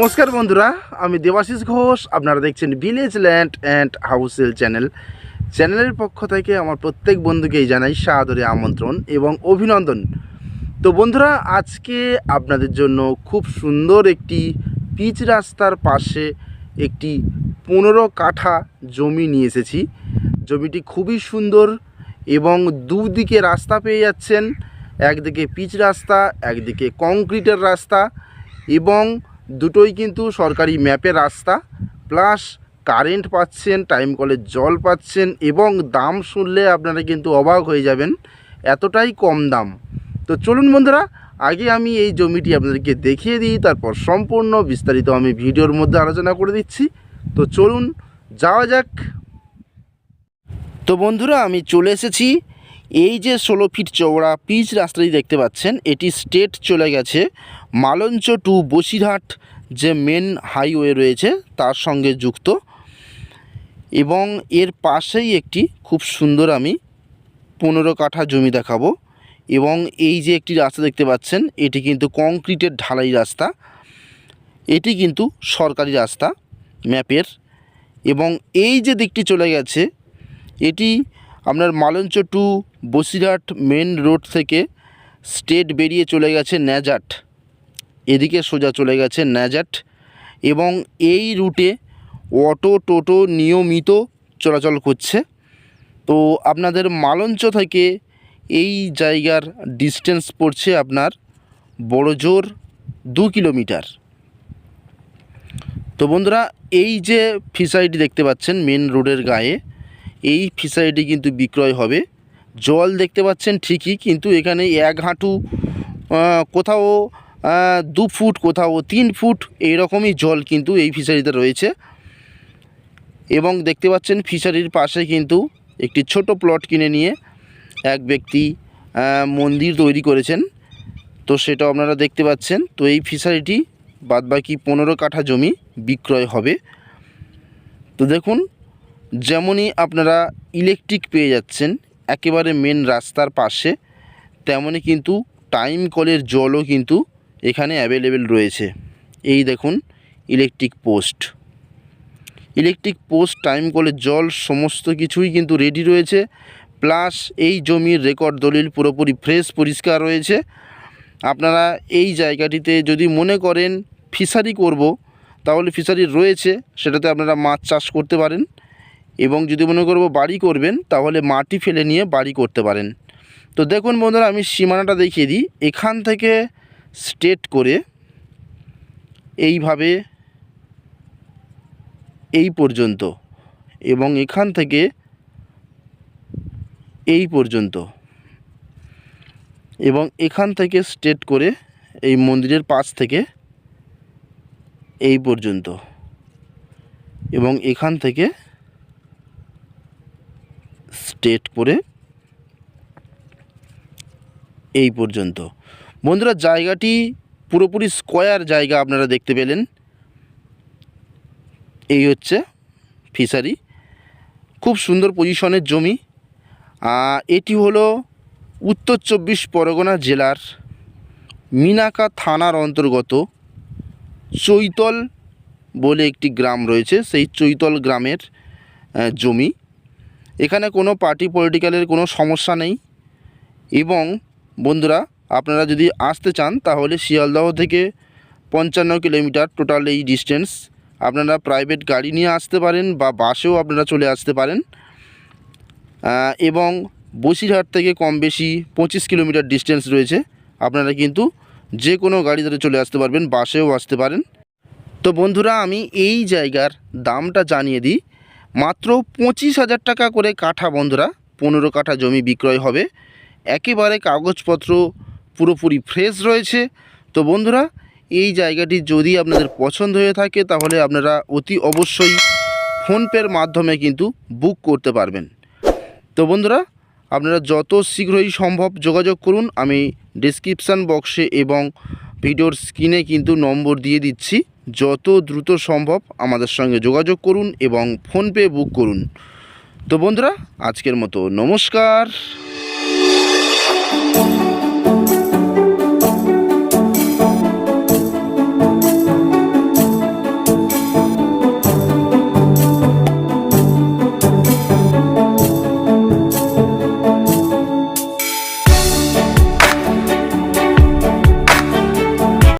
নমস্কার বন্ধুরা, আমি দেবাশিস ঘোষ, আপনারা দেখছেন ভিলেজ ল্যান্ড অ্যান্ড হাউসেল চ্যানেল চ্যানেলের পক্ষ থেকে আমার প্রত্যেক বন্ধুকেই জানাই সাদরে আমন্ত্রণ এবং অভিনন্দন। তো বন্ধুরা, আজকে আপনাদের জন্য খুব সুন্দর একটি পিচ রাস্তার পাশে একটি পনেরো কাঠা জমি নিয়ে এসেছি। জমিটি খুবই সুন্দর এবং দুদিকে রাস্তা পেয়ে যাচ্ছেন। একদিকে পিচ রাস্তা, একদিকে কংক্রিটের রাস্তা এবং দুটোই কিন্তু সরকারি ম্যাপের রাস্তা প্লাস কারেন্ট পাচ্ছেন টাইম কলের জল পাচ্ছেন, এবং দাম শুনলে আপনারা কিন্তু অবাক হয়ে যাবেন, এতটাই কম দাম। তো চলুন বন্ধুরা, আগে আমি এই জমিটি আপনাদেরকে দেখিয়ে দিই, তারপর সম্পূর্ণ বিস্তারিত আমি ভিডিওর মধ্যে আলোচনা করে দিচ্ছি। তো চলুন, যাওয়া যাক। তো বন্ধুরা, আমি চলে এসেছি এই যে ষোলো ফিট চওড়া পিচ রাস্তাটি দেখতে পাচ্ছেন, এটি স্টেট চলে গেছে মালঞ্চ টু বসিরহাট যে মেন হাইওয়ে রয়েছে, তার সঙ্গে যুক্ত। এবং এর পাশেই একটি খুব সুন্দর আমি পনেরো কাঠা জমি দেখাবো। এবং এই যে একটি রাস্তা দেখতে পাচ্ছেন, এটি কিন্তু কংক্রিটের ঢালাই রাস্তা। এটি কিন্তু সরকারি রাস্তা ম্যাপের। এবং এই যে দিকটি চলে গেছে, এটি আপনার Malancha to Basirhat main road থেকে স্টেট বেরিয়ে চলে গেছে ন্যাজাট। এদিকে সোজা চলে গেছে ন্যাজাট এবং এই রুটে অটো, টোটো নিয়মিত চলাচল করছে। তো আপনাদের মালঞ্চ থেকে এই জায়গার ডিস্টেন্স পড়ছে আপনার বড় জোর দু কিলোমিটার। তো বন্ধুরা, এই যে ফিশারিটি দেখতে পাচ্ছেন মেন রোডের গায়ে এই ফিশারিটি কিন্তু বিক্রয় হবে। জল দেখতে পাচ্ছেন ঠিকই, কিন্তু এখানে এক হাঁটু কোথাও দু ফুট, কোথাও তিন ফুট এইরকমই জল কিন্তু এই ফিশারিতে রয়েছে। এবং দেখতে পাচ্ছেন ফিশারির পাশে কিন্তু একটি ছোট প্লট কিনে নিয়ে এক ব্যক্তি মন্দির তৈরি করেছেন। তো সেটা আপনারা দেখতে পাচ্ছেন। তো এই ফিশারিটি বাদবাকি পনেরো কাঠা জমি বিক্রয় হবে। তো দেখুন যেমনই আপনারা ইলেকট্রিক পেয়ে যাচ্ছেন, একেবারে মেন রাস্তার পাশে, তেমনই কিন্তু টাইম কলের জলও কিন্তু এখানে অ্যাভেলেবেল রয়েছে। এই দেখুন electric post electric post time কলের জল, সমস্ত কিছুই কিন্তু রেডি রয়েছে। প্লাস এই জমির রেকর্ড দলিল পুরোপুরি ফ্রেশ পরিষ্কার রয়েছে। আপনারা এই জায়গাটিতে যদি মনে করেন ফিশারি করব, তাহলে ফিশারি রয়েছে, সেটাতে আপনারা মাছ চাষ করতে পারেন। এবং যদি মনে করব বাড়ি করবেন, তাহলে মাটি ফেলে নিয়ে বাড়ি করতে পারেন। তো দেখুন বন্ধুরা, আমি সীমানাটা দেখিয়ে দিই। এখান থেকে স্ট্রেট করে এইভাবে এই পর্যন্ত এবং এখান থেকে এই পর্যন্ত এবং এখান থেকে স্ট্রেট করে এই মন্দিরের পাশ থেকে এই পর্যন্ত এবং এখান থেকে স্ট্রেট করে এই পর্যন্ত। বন্ধুরা, জায়গাটি পুরোপুরি স্কোয়ার জায়গা আপনারা দেখতে পেলেন। এই হচ্ছে ফিশারি খুব সুন্দর পজিশনের জমি। এটি হলো উত্তর চব্বিশ পরগনা জেলার মিনাকা থানার অন্তর্গত চৈতল বলে একটি গ্রাম রয়েছে। সেই চৈতল গ্রামের জমি। এখানে কোনো পার্টি পলিটিক্যালের কোনো সমস্যা নেই। এবং বন্ধুরা, আপনারা যদি আসতে চান, তাহলে শিয়ালদহ থেকে পঞ্চান্ন কিলোমিটার টোটাল এই ডিস্টেন্স আপনারা প্রাইভেট গাড়ি নিয়ে আসতে পারেন বা বাসেও আপনারা চলে আসতে পারেন। এবং বসিরহাট থেকে কম বেশি পঁচিশ কিলোমিটার ডিস্টেন্স রয়েছে। আপনারা কিন্তু যে কোনো গাড়ি ধরে চলে আসতে পারবেন বাসেও আসতে পারেন। তো বন্ধুরা, আমি এই জায়গার দামটা জানিয়ে দিই। মাত্র পঁচিশ হাজার টাকা করে কাঠা বন্ধুরা, পনেরো কাঠা জমি বিক্রয় হবে। একেবারে কাগজপত্র পুরোপুরি ফ্রেশ রয়েছে। তো বন্ধুরা, এই জায়গাটি যদি আপনাদের পছন্দ হয়ে থাকে, তাহলে আপনারা অতি অবশ্যই ফোনপের মাধ্যমে কিন্তু বুক করতে পারবেন। তো বন্ধুরা, আপনারা যত শীঘ্রই সম্ভব যোগাযোগ করুন। আমি ডিসক্রিপশান বক্সে এবং ভিডিওর স্ক্রিনে কিন্তু নম্বর দিয়ে দিচ্ছি। যত দ্রুত সম্ভব আমাদের সঙ্গে যোগাযোগ করুন এবং ফোনপে বুক করুন। তো বন্ধুরা, আজকের মতো নমস্কার।